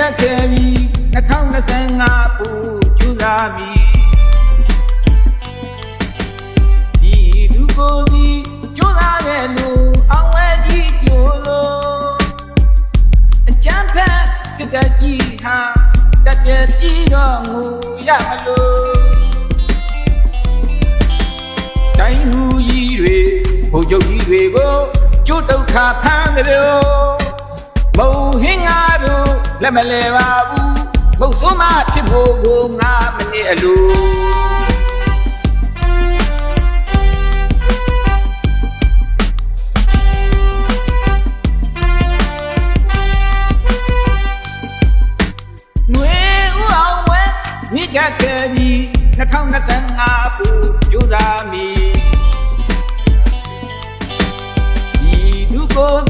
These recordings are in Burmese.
ဖြတ်ခဲ့ပြီ2025ပူကျူလာပြီဒီဒုကိုဒီကျူလာရဲ့လူအောင်ဝဲကြီးကျူလို့အချမ်းဖက်စစ်တကြီးဟာတက်ပြည့်ပြီးတော့ငူရမလို့တိုင်းလူကြီးတွေဘုံချုပ်ကြီးတွေကိုကျုတ်ဒုက္ခဖန်ကြလို့မုံဟင်းငါတို့ လက်မလဲပါဘူးမုတ်ဆိုးမဖြစ်ဖို့ကိုငါမနစ်အလိုငွေဥအောင်ဝဲမြစ်ကကကြီး2025ပူကျူသာမီဒီဒုကိုကြီး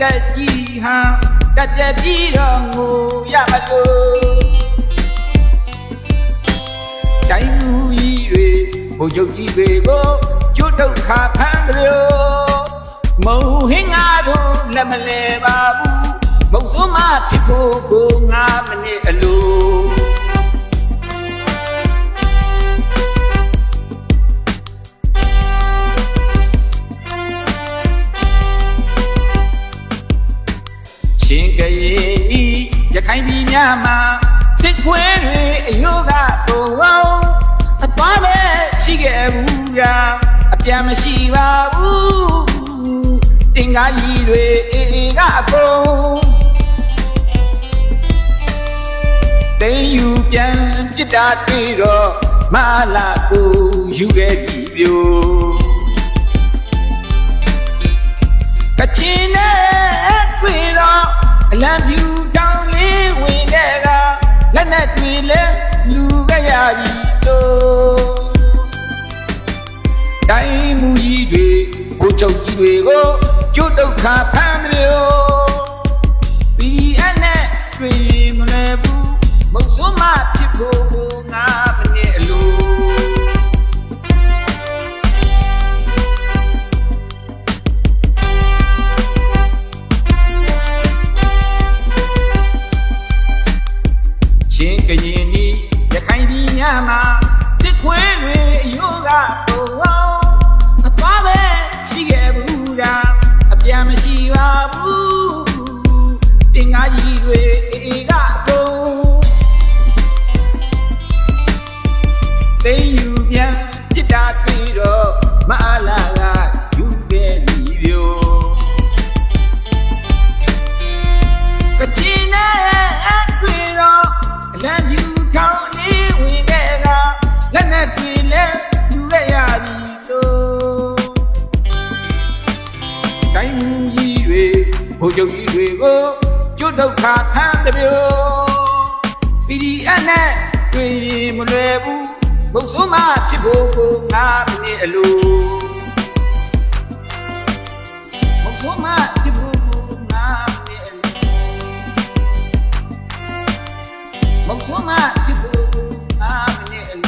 တပ်ကြီးဟာတက်တဲ့ပြီးတော့ငိုရမလို့တိုင်းလူကြီးတွေဘုံချုပ်ကြီးတွေကိုကျွတ်ဒုက္ခဖမ်းကြလို့မုံဟင်းငါတို့လက်မလဲပါဘူးမုံစိုးမဖြစ်ဖို့ကိုငါမနစ်အလို ခိုင်ပြည်များမှာစစ်ခွဲတွေအယိုးကပုံအောင်အသွားပဲရှိခဲ့ဘူးရာအပြန်မရှိပါဘူးတင်ကားကြီးတွေအေးအေးကအကုန်တိမ်ယူပြန်ပြစ်တာတွေ့တော့မလာကိုယူခဲ့ပြီပြိုကချင် လဲလူခဲ့ရပြီလို့တိုင်းမူကြီးတွေကိုချုပ်ကြီးတွေကိုကျွတ်ဒုက္ခဖမ်းမျိုးပီအနဲ့တွေ့မလဲဘူးမုတ်ဆိုးမဖြစ်ဖို့ကိုငါ များမှာစစ်ခွေးတွေအယိုးကပုံအောင်အသွားပဲရှိခဲ့ဘူးတာအပြန်မရှိပါဘူးတင်ကားကြီးတွေအေးက တိုင်းမူကြီးတွေဘုံချုပ်ကြီးတွေကိုကျွတ်ဒုက္ခခံတဲ့ပြို PDF နဲ့တွေ့ရင်မလွယ်ဘူးမုတ်ဆိုးမဖြစ်ဖို့ကိုငါမနစ်အလိုမုတ်ဆိုးမဖြစ်ဖို့ကိုငါမနစ်အလိုမုံဆိုးမဖြစ်ဖို့အာမနဲ့အလို